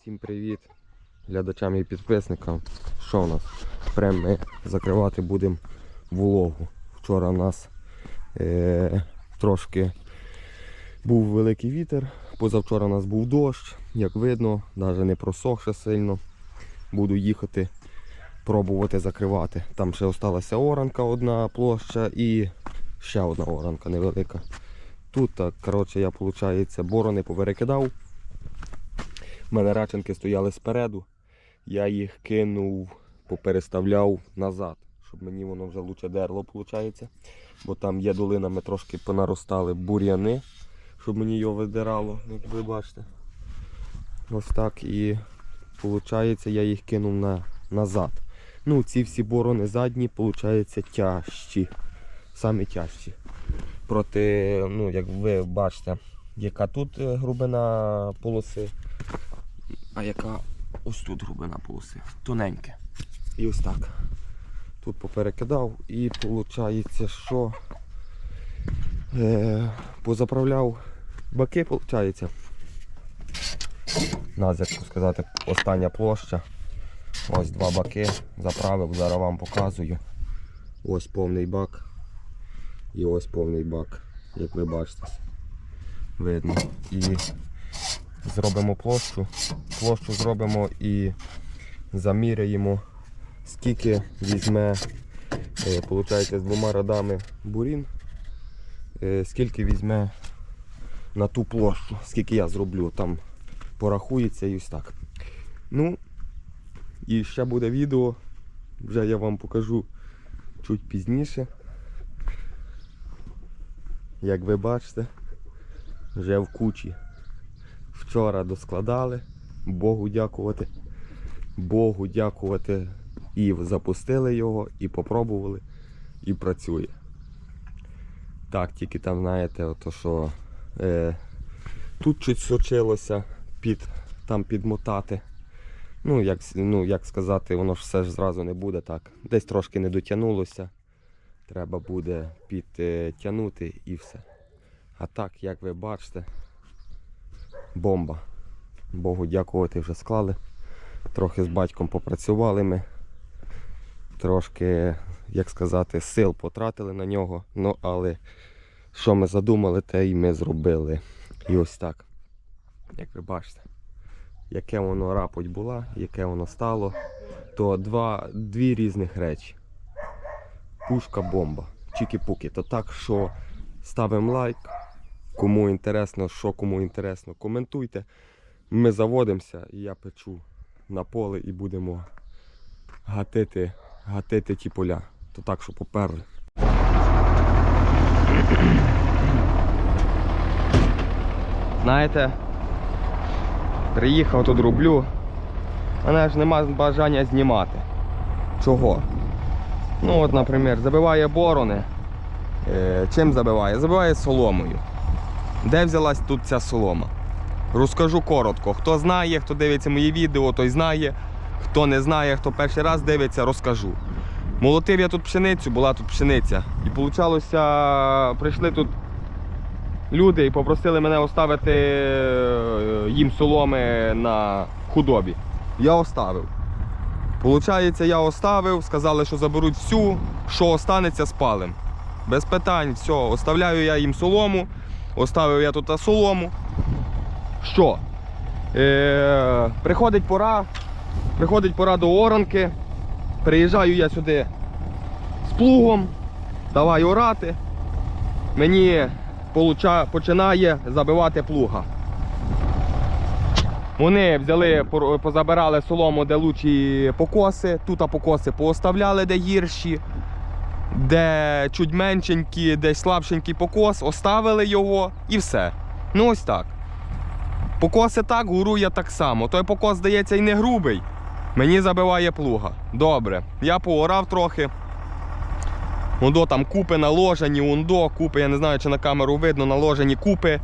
Всім привіт глядачам і підписникам. Що у нас? Прям ми закривати будемо вологу. Вчора у нас е, трошки був великий вітер, позавчора у нас був дощ, як видно, навіть не просохше сильно. Буду їхати, пробувати закривати. Там ще осталася оранка одна площа і ще одна оранка невелика. Тут, коротше, я, виходить, борони поперекидав. У мене раченки стояли спереду. Я їх кинув, попереставляв назад, щоб мені воно вже лучше дерло, виходить. Бо там є долинами трошки понаростали бур'яни, щоб мені його видирало, як ви бачите. Ось так і виходить, я їх кинув на, назад. Ну, ці всі борони задні, виходить, тяжчі. Самі тяжчі. Проти, ну, як ви бачите, яка тут е, глибина полоси, а яка ось тут глибина полоси. Тоненьке. І ось так. Тут поперекидав і виходить, що е, позаправляв баки, виходить. Нас, як сказати, остання площа. Ось два баки заправив, зараз вам показую. Ось повний бак. І ось повний бак, як ви бачите. Видно. І зробимо площу. Площу зробимо і заміряємо, скільки візьме, е, виходить, з двома радами бурін, е, скільки візьме на ту площу, скільки я зроблю, там порахується і ось так. Ну, і ще буде відео, вже я вам покажу чуть пізніше. Як ви бачите, вже в кучі. Вчора доскладали, Богу дякувати. Богу дякувати. І запустили його, і попробували, і працює. Так, тільки там, знаєте, ото що е, тут чуть сочилося під, там підмотати. Ну як, ну, як сказати, воно ж все ж зразу не буде так. Десь трошки не дотягнулося. Треба буде підтягнути і все. А так, як ви бачите, бомба. Богу дякувати вже склали. Трохи з батьком попрацювали ми. Трошки, як сказати, сил потратили на нього. Ну, але що ми задумали, те і ми зробили. І ось так. Як ви бачите, яке воно рапоть була, яке воно стало, то два, дві різних речі. Пушка бомба. Чікі-пуки. То так, що ставимо лайк. Кому інтересно, що кому інтересно, коментуйте. Ми заводимося і я печу на поле і будемо гатити, гатити ті поля. То так, що поперли. Знаєте, приїхав тут рублю. Мене ж нема бажання знімати. Чого? Ну от, наприклад, забиває борони. Е, чим забиває? Забиває соломою. Де взялась тут ця солома? Розкажу коротко. Хто знає, хто дивиться мої відео, той знає. Хто не знає, хто перший раз дивиться, розкажу. Молотив я тут пшеницю, була тут пшениця. І получалося, прийшли тут люди і попросили мене оставити е, їм соломи на худобі. Я оставив. Получається, я оставив, сказали, що заберуть всю, що останеться, спалим. Без питань, все, оставляю я їм солому, оставив я тут солому. Що? Е, приходить пора, приходить пора до оранки. Приїжджаю я сюди з плугом, давай орати. Мені получа- починає забивати плуга. Вони взяли, позабирали солому, де лучші покоси, тут покоси пооставляли, де гірші, де чуть меншенькі, де слабшенький покос, оставили його і все. Ну ось так. Покоси так, гурує так само. Той покос, здається, і не грубий. Мені забиває плуга. Добре. Я поорав трохи. Ундо там купи наложені, ундо, купи, я не знаю, чи на камеру видно, наложені купи.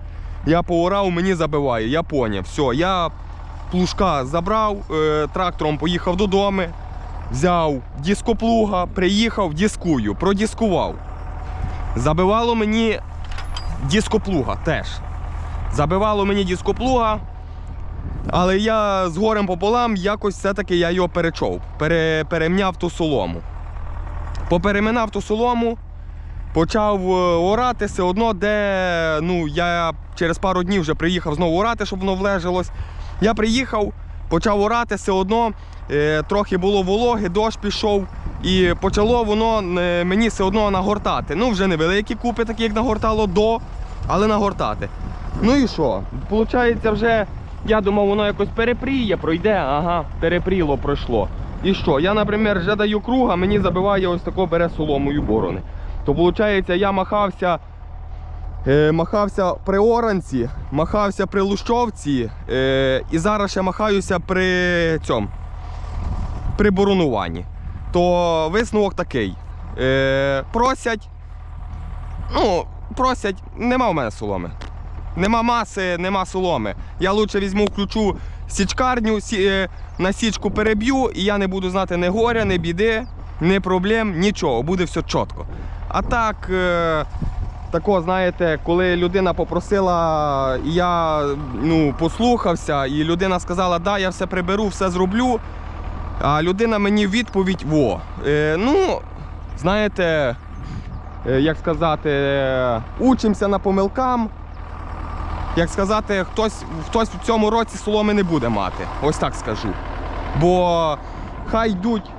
Я поорав, мені забиває, я поняв. Все, я плужка забрав, е, трактором поїхав додому, взяв дископлуга, приїхав, дискую, продіскував. Забивало мені дископлуга теж. Забивало мені дископлуга. Але я з горем пополам якось все-таки я його перечов, пере, перемняв ту солому. Попереминав ту солому, почав е, орати все одно, де ну, я через пару днів вже приїхав знову орати, щоб воно влежилось. Я приїхав, почав орати все одно, трохи було вологи, дощ пішов, і почало воно е, мені все одно нагортати. Ну, вже невеликі купи, такі як нагортало до, але нагортати. Ну і що? Получається, вже я думав, воно якось перепріє, пройде, ага, перепріло, пройшло. І що? Я, наприклад, вже даю круга, мені забиває ось тако бере соломою борони. То виходить, я махався. Е, махався при оранці, махався при лущовці, е, і зараз ще махаюся при цьому при боронуванні. То висновок такий. Е, просять, ну, просять, нема в мене соломи. Нема маси, нема соломи. Я лучше візьму, включу січкарню, сі, е, на січку переб'ю, і я не буду знати ні горя, ні біди, ні проблем, нічого, буде все чітко. А так, е, тако, знаєте, коли людина попросила, я ну, послухався, і людина сказала, да, я все приберу, все зроблю. А людина мені відповідь: во. Е, ну, знаєте, е, як сказати, е, учимося на помилкам. Як сказати, хтось, хтось в цьому році соломи не буде мати. Ось так скажу. Бо хай йдуть,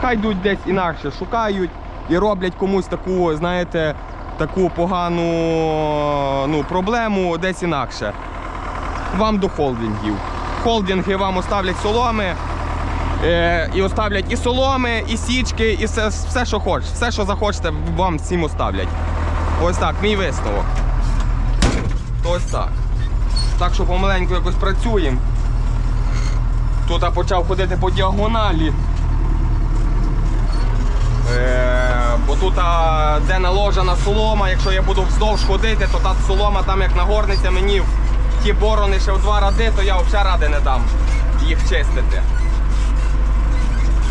хай йдуть десь інакше, шукають і роблять комусь таку, знаєте, таку погану ну, проблему десь інакше. Вам до холдингів. Холдинги вам оставлять соломи. Е, і оставлять і соломи, і січки, і все, все, що хочеш. Все, що захочете, вам всім оставлять. Ось так, мій висновок. Ось так. Так що помаленьку якось працюємо. Тут я почав ходити по діагоналі. Е, бо тут, де наложена солома, якщо я буду вздовж ходити, то та солома там як нагорниться мені в ті борони ще в два ради, то я взагалі ради не дам їх чистити.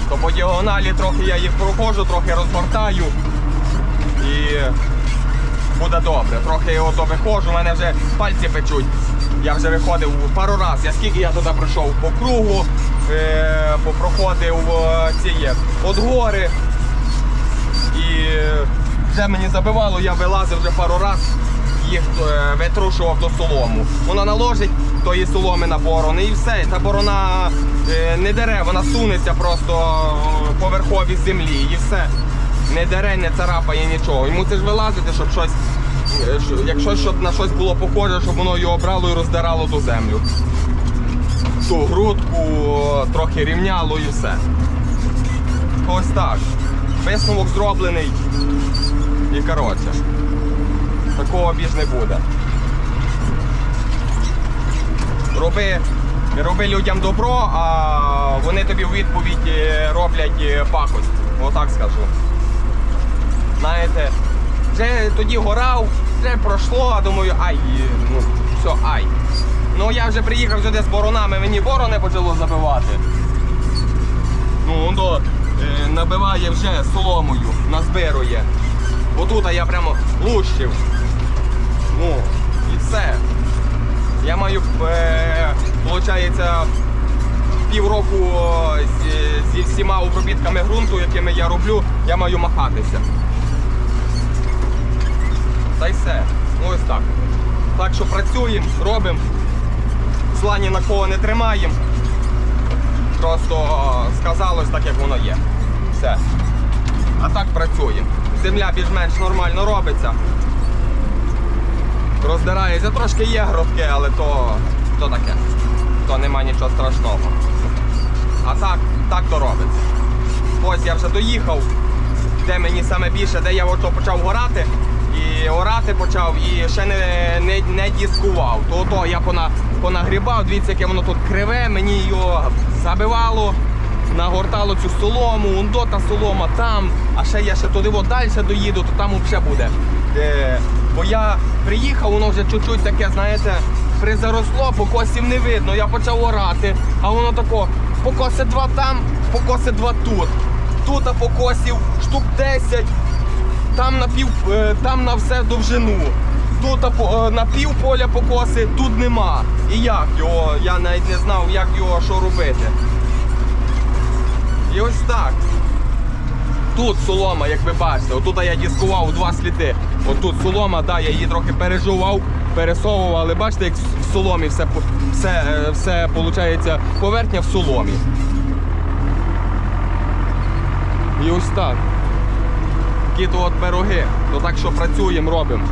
То по діагоналі трохи я їх проходжу, трохи розгортаю і буде добре. Трохи ото виходжу, у мене вже пальці печуть. Я вже виходив пару разів. Я скільки я туди пройшов по кругу, е, попроходив е, ці є от гори. І вже мені забивало, я вилазив вже пару разів, їх е, витрушував до солому. Вона наложить тої соломи на борони і все. Та борона е, не дере, вона сунеться просто е, по верховій землі і все. Не дере, не царапає нічого. Йому це ж вилазити, щоб щось, якщо щоб на щось було похоже, щоб воно його брало і роздирало ту землю. Ту грудку трохи рівняло і все. Ось так. Висновок зроблений. І коротше. Такого більш не буде. Роби, роби людям добро, а вони тобі в відповідь е, роблять е, пакость. Отак скажу. Знаєте, вже тоді горав, вже пройшло, а думаю, ай, е, ну, все, ай. Ну я вже приїхав сюди з боронами, мені борони почало забивати. Ну, воно е, набиває вже соломою, назбирує. Отут я прямо лущив. Ну, і все. Я маю, е, виходить, півроку з- зі всіма обробітками ґрунту, якими я роблю, я маю махатися. Та й все. Ну ось так. Так що працюємо, робимо. Зла на кого не тримаємо. Просто сказалось так, як воно є. Все. А так працюємо. Земля більш-менш нормально робиться. Роздирається, трошки є гробке, але то, то таке. То нема нічого страшного. А так, так то робиться. Ось я вже доїхав, де мені саме більше, де я ото почав горати. І орати почав і ще не, не, не дискував. То ото я пона, понагрібав, дивіться, яке воно тут криве, мені його забивало, нагортало цю солому, ондо та солома там, а ще я ще туди далі доїду, то там взагалі буде. Е, бо я приїхав, воно вже чуть-чуть таке, знаєте, призаросло, покосів не видно. Я почав орати, а воно тако, покоси два там, покоси два тут. Тут покосів штук 10, там на пів, е, там на все довжину. тут е, на пів поля покоси, тут нема. І як його, я навіть не знав, як його що робити. І ось так. Тут солома, як ви бачите, отут я дискував два сліди. Отут солома, да, я її трохи пережував, пересовував, але бачите, як в соломі все, все, е, все виходить, поверхня в соломі. І ось так. Такі то от пироги. То так що працюємо, робимо.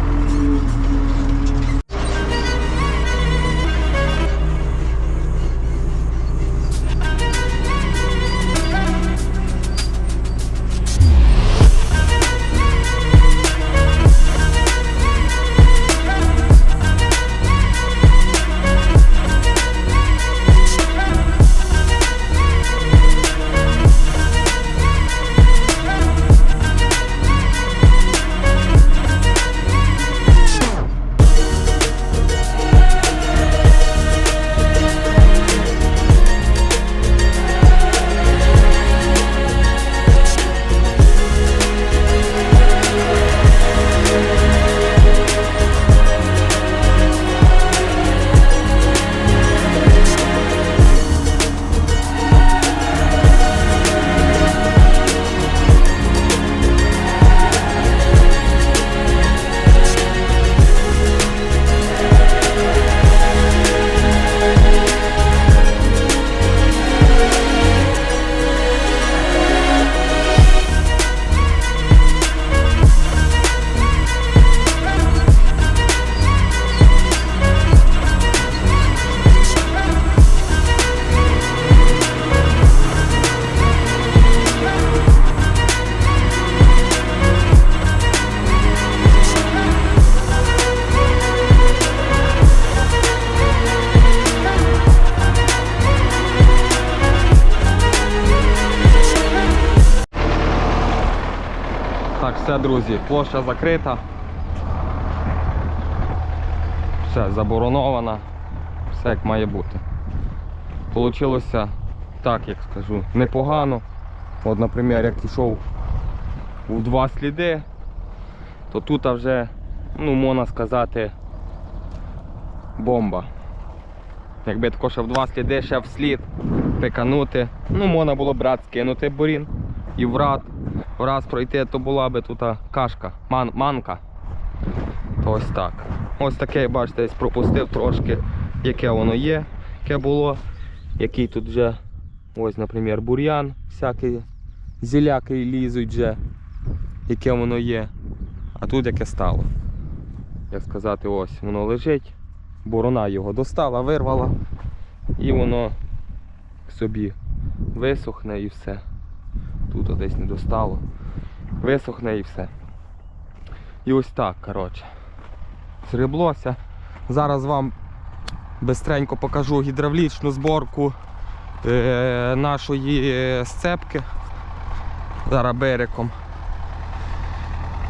Друзі, площа закрита. Все заборонована. Все як має бути. Получилося так, як скажу, непогано. От, наприклад, як йшов у два сліди, то тут вже, ну, можна сказати, бомба. Якби тако ще в два сліди, ще в слід пиканути. Ну, можна було б рад скинути бурін і в рад. Раз пройти, то була би тут кашка, ман, манка. Ось так. Ось таке, бачите, десь пропустив трошки, яке воно є, яке було. Який тут вже, ось, наприклад, бур'ян, всякий зіляки лізуть вже, яке воно є. А тут яке стало. Як сказати, ось воно лежить, борона його достала, вирвала, і воно собі висохне і все. Тут десь не достало. Висохне і все. І ось так, коротше. Зреблося. Зараз вам бистренько покажу гідравлічну зборку е, нашої сцепки. Зараз берегом.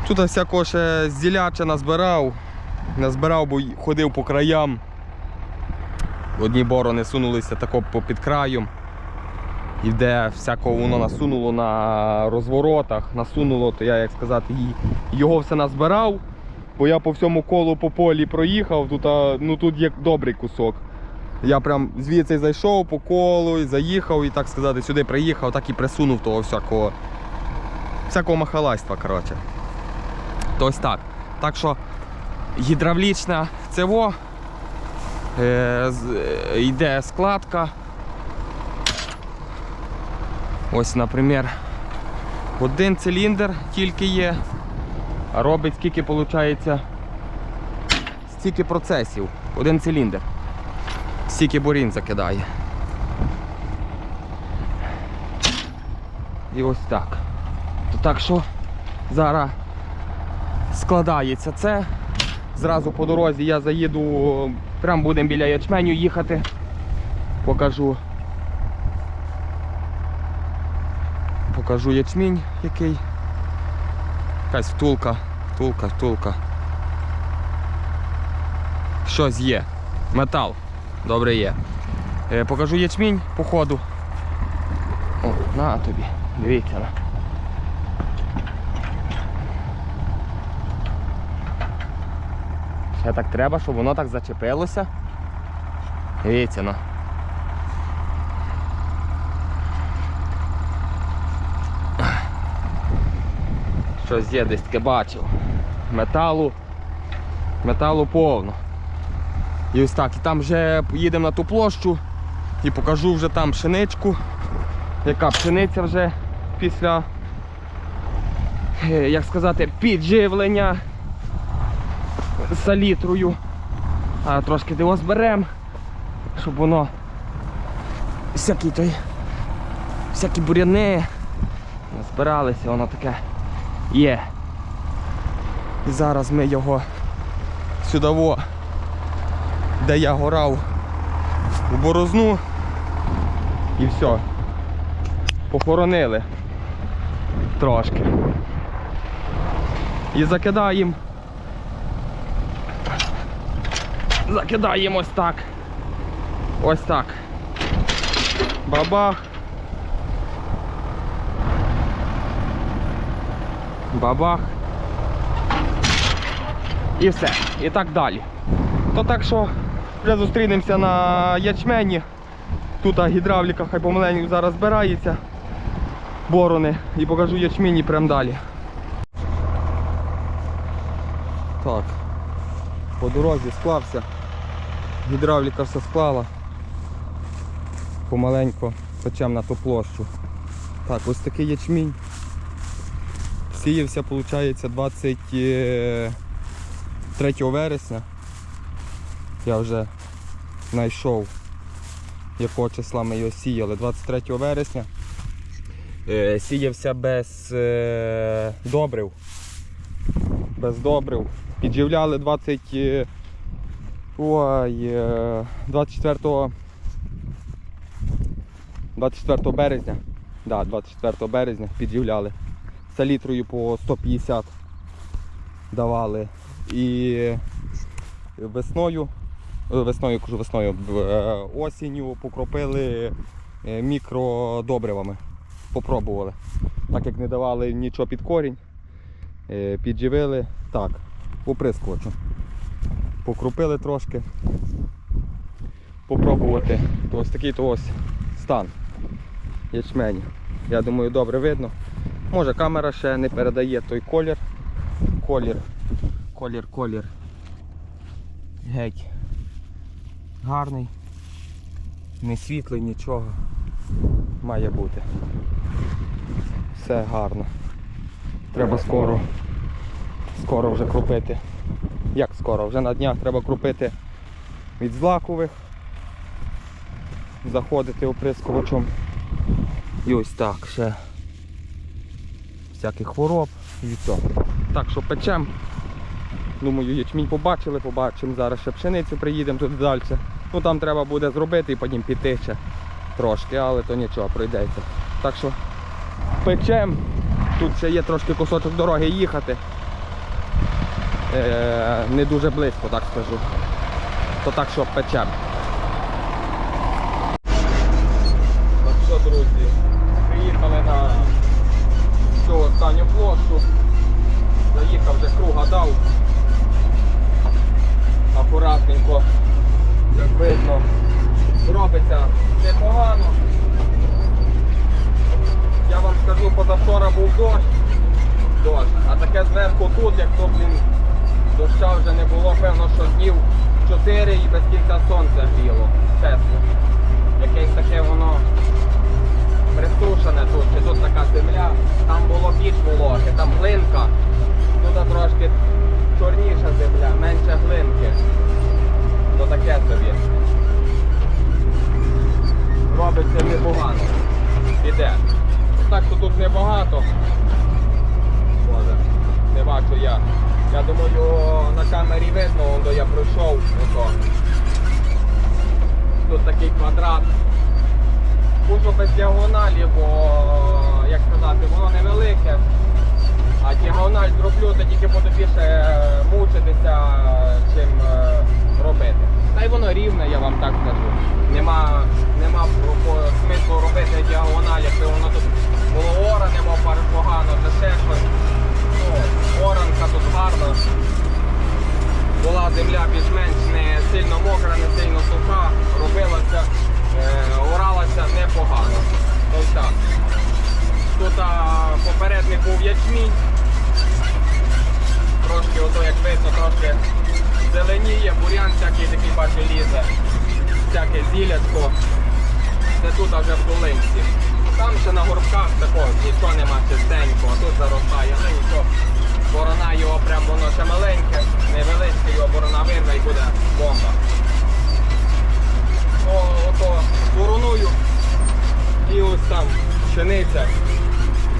Тут всякого ще зділяча назбирав. Назбирав, бо ходив по краям. Одні борони сунулися тако під краєм. І всякого воно насунуло на розворотах, насунуло, то я, як сказати, його все назбирав, бо я по всьому колу по полі проїхав, тут, ну, тут є добрий кусок. Я прям звідси зайшов по колу, і заїхав і так сказати, сюди приїхав, так і присунув того всякого, всякого махалайства. коротше. То так. Так що гідравлічна цево, е, е, йде складка. Ось, наприклад, один циліндр тільки є, а робить скільки виходить стільки процесів. Один циліндр. Стільки бурін закидає. І ось так. Так що зараз складається це. Зразу по дорозі я заїду, прямо будемо біля ячменю їхати. Покажу. Покажу ячмінь який. Якась втулка, втулка, втулка. Щось є. Метал. Добре є. Е, покажу ячмінь по ходу. О, на тобі. Дивіться на. Ще так треба, щоб воно так зачепилося. Дивіться, ну. Щось є десь таке бачив. Металу. Металу повно. І ось так. І там вже поїдемо на ту площу і покажу вже там пшеничку. Яка пшениця вже після, е, як сказати, підживлення салітрою. А трошки його зберемо, щоб воно всякі той, всякі буряни збиралися, воно таке є. І зараз ми його сюди, де я горав у борозну і все. Похоронили трошки. І закидаємо. Закидаємо ось так. Ось так. Бабах. Бабах. І все. І так далі. То так що вже зустрінемося на ячмені. Тут гідравліка хай помаленьку зараз збирається. Борони. І покажу ячмені прям далі. Так. По дорозі склався. Гідравліка все склала. Помаленько печем на ту площу. Так, ось такий ячмінь. Сіявся, виходить, 23 вересня. Я вже знайшов, якого числа ми його сіяли. 23 вересня. Е, Сіявся без е, добрив. Без добрив. Підживляли 20, е, ой, е, 24 24 березня. Да, 24 березня підживляли. Салітрою по 150 давали. І весною, е, весною кажу весною, е, осінню покропили е, мікродобривами. Попробували. Так як не давали нічого під корінь, підживили так, оприскувачем. Покропили трошки. Попробувати. То ось такий то ось стан ячмені. Я думаю, добре видно. Може камера ще не передає той колір. Колір, колір, колір. Геть. Гарний. Не світлий, нічого. Має бути. Все гарно. Треба скоро. Скоро вже крупити. Як скоро? Вже на днях треба крупити від злакових. Заходити оприскувачем. І ось так ще всяких хвороб і все. Так що печем. Думаю, ячмінь побачили, побачимо. Зараз ще пшеницю приїдемо туди далі. Ну там треба буде зробити і потім піти ще трошки, але то нічого, пройдеться. Так що печем. Тут ще є трошки кусочок дороги їхати. Е, не дуже близько, так скажу. То так що печем. Так що, друзі, приїхали на цю останню площу. Заїхав вже круга дав. Акуратненько, як видно, робиться непогано. Я вам скажу, позавчора був дощ, дощ, а таке зверху тут, як то, блін, доща вже не було, певно, що днів 4 і без кінця сонця гріло. Чесно. Якесь таке воно присушене тут, чи тут така земля, там було більш вологи, там глинка, тут трошки чорніша земля, менше глинки. Ну таке собі. діагоналі, бо, як сказати, воно невелике. А діагональ зроблю, то тільки буду більше е, мучитися, чим е, робити. Та й воно рівне, я вам так скажу. Нема нема смислу робити діагональ, якщо воно тут було оране, бо погано, це ще щось. Ну, Оранка тут гарна. Була земля більш-менш не сильно мокра, не сильно суха, робилася, е, уралася непогано. Отак. Тут попередник був ячмінь. Трошки ото як видно, трошки зеленіє, бурян всякий такий бачить лізе, всяке зілятко. Це тут вже в долинці. Там ще на горбках також нічого нема а тут заростає, ну, але нічого. Борона його прям воно ще маленьке, невеличке його борона вирве і буде бомба. О, ото Вороную і ось там пшениця.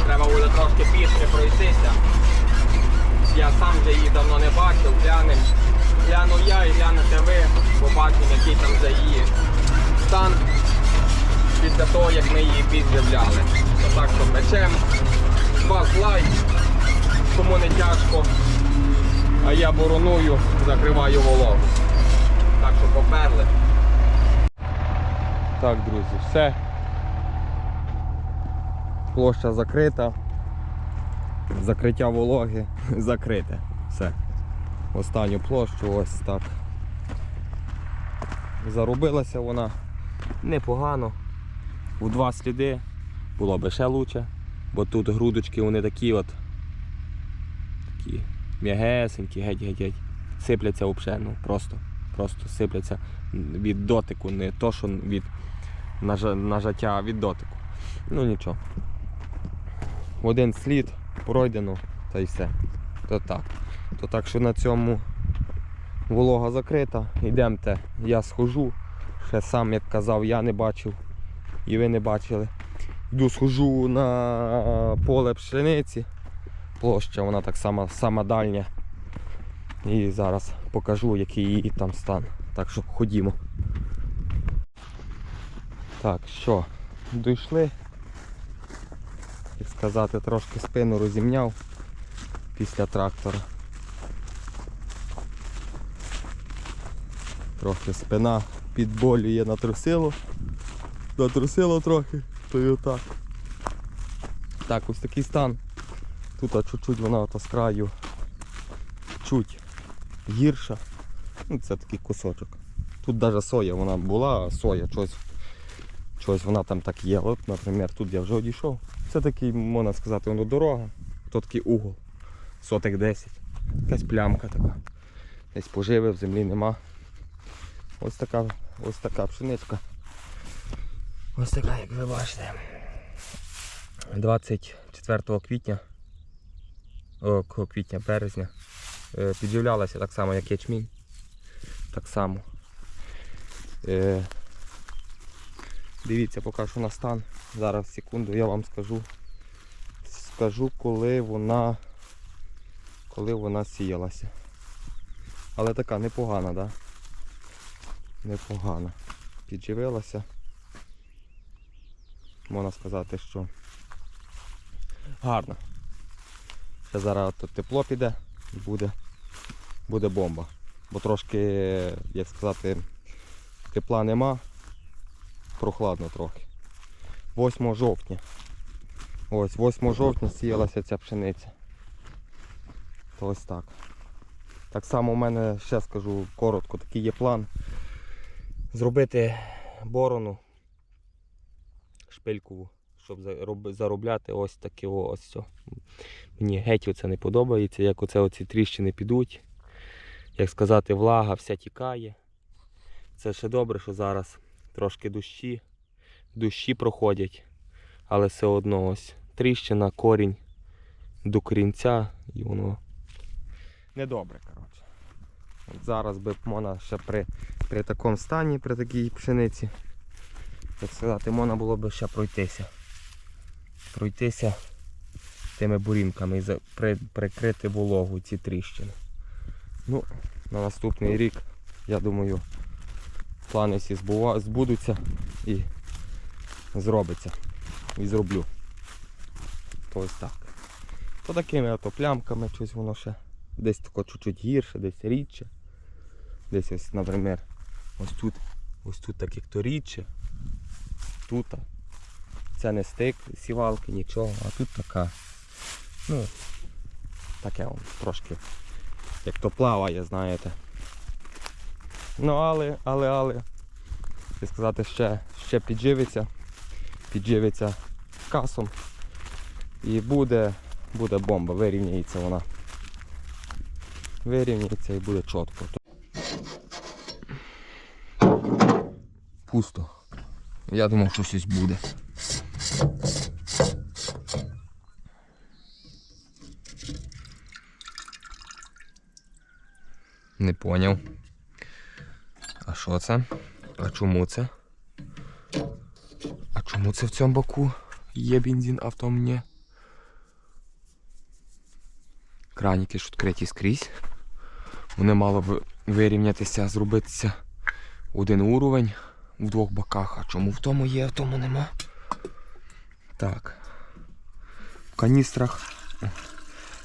Треба буде трошки пішки пройтися. Я сам вже її давно не бачив, глянем. Гляну я і глянете ви, побачимо, який там вже її стан після того, як ми її підживляли. То так що печем. Вас лайк, кому не тяжко. А я бороную, закриваю вологу. Так що поперли. Так, друзі, все. Площа закрита. Закриття вологи закрите. Все. Останню площу ось так. Заробилася вона непогано. У два сліди було би ще краще, бо тут грудочки вони такі от такі м'ягесенькі, геть-геть-геть. Сипляться взагалі, ну просто, просто сипляться від дотику, не то, що від нажаття, а від дотику. Ну нічого. Один слід пройдено та й все. То так. То так що на цьому волога закрита. Йдемте, я схожу. Ще сам, як казав, я не бачив і ви не бачили. Йду схожу на поле пшениці. Площа, вона так сама, сама дальня. І зараз покажу, який її там стан. Так що ходімо. Так, що, дійшли. Як сказати, трошки спину розімняв після трактора. Трохи спина підболює натрусило. Натрусило трохи, то й отак. Так, ось такий стан. Тут чуть-чуть вона ото з краю чуть гірша. Ну, це такий кусочок. Тут навіть соя вона була, а соя щось, щось вона там так є. От, наприклад, тут я вже одійшов. Це такий, можна сказати, воно дорога. То такий угол. Сотик 10. Якась плямка така. Десь поживи в землі нема. Ось така, ось така пшеничка. Ось така, як ви бачите. 24 квітня. О, квітня, березня. е, Підживлялася так само, як ячмінь. Так само. Дивіться, поки що на стан. Зараз секунду я вам скажу. Скажу, коли вона коли вона сіялася. Але така непогана, да? Непогана. Підживилася. Можна сказати, що гарна. Ще зараз тут тепло піде і буде, буде бомба. Бо трошки, як сказати, тепла нема, прохладно трохи. 8 жовтня. Ось 8 жовтня сіялася ця пшениця. То ось так. Так само у мене, ще скажу коротко, такий є план. Зробити борону шпилькову, щоб заробляти ось таке ось все. Мені геть оце не подобається, як оце оці тріщини підуть. Як сказати, влага вся тікає. Це ще добре, що зараз трошки дощі, дощі проходять, але все одно ось тріщина, корінь до корінця і воно недобре, коротше. От зараз би можна ще при, при такому стані, при такій пшениці, так сказати, можна було б ще пройтися. Пройтися тими бурінками і при, прикрити вологу ці тріщини. Ну, на наступний рік, я думаю, плани всі збудуться і зробиться. І зроблю. То ось так. То такими ото плямками щось воно ще. Десь тако чуть-чуть гірше, десь рідше. Десь ось, наприклад, ось тут, ось тут так як то рідше. Тут. Це не стик сівалки, нічого, а тут така. Ну, таке он, трошки. Як то плаває, знаєте. Ну але, але, але. І сказати, ще, ще підживиться. Підживиться касом. І буде буде бомба, вирівняється вона. Вирівняється і буде чітко. Пусто. Я думав, що щось буде. Не поняв. Що це? А чому це? А чому це в цьому боку є бензин, а в тому ні? Краніки ж відкриті скрізь. Вони мало б вирівнятися, зробитися один уровень в двох боках. А чому в тому є, а в тому нема? Так. В каністрах.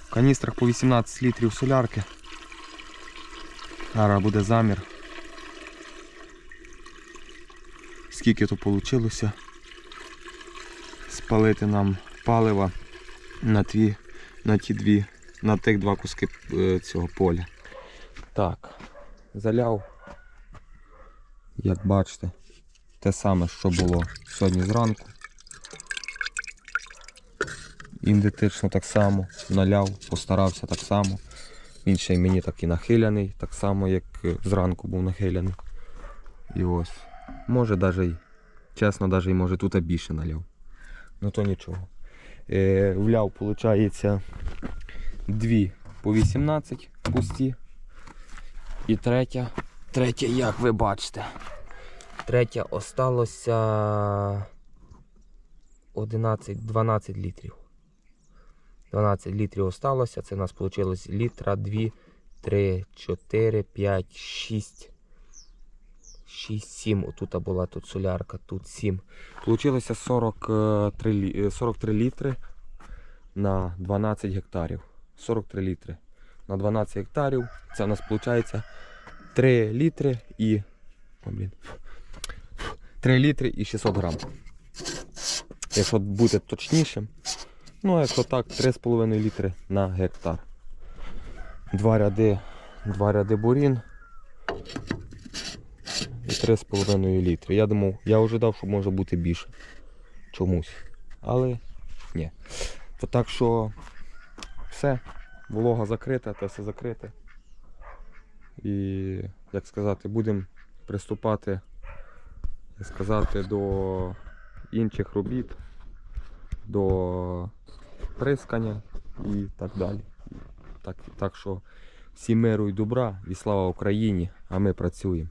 В каністрах по 18 літрів солярки. Зараз буде замір. Скільки то вийшло спалити нам палива на ті, на ті дві, на тих два куски е, цього поля. Так, заляв, як бачите, те саме, що було сьогодні зранку. Ідентично так само, наляв, постарався так само. Він ще й мені так і нахиляний, так само, як е, зранку був нахиляний. І ось. Може навіть, чесно, навіть може тут більше наляв. Ну то нічого. Е, вляв, виходить, дві по 18 пусті. І третя. Третя, як ви бачите. Третя осталося 11-12 літрів. 12 літрів осталося. Це у нас вийшло літра 2, 3, 4, 5, 6. 6, 7. Отут була тут солярка, тут 7. Получилося 43, е, 43 літри на 12 гектарів. 43 літри на 12 гектарів. Це у нас виходить 3 літри і. О, блін. 3 літри і 600 грам. Якщо бути точнішим. Ну, а якщо так, 3,5 літри на гектар. Два ряди, два ряди бурін і 3,5 літри. Я думав, я ожидав, що може бути більше. Чомусь. Але ні. То так що все, волога закрита, те все закрите. І, як сказати, будемо приступати як сказати, до інших робіт, до прискання і так далі. Так, так що всім миру і добра і слава Україні, а ми працюємо.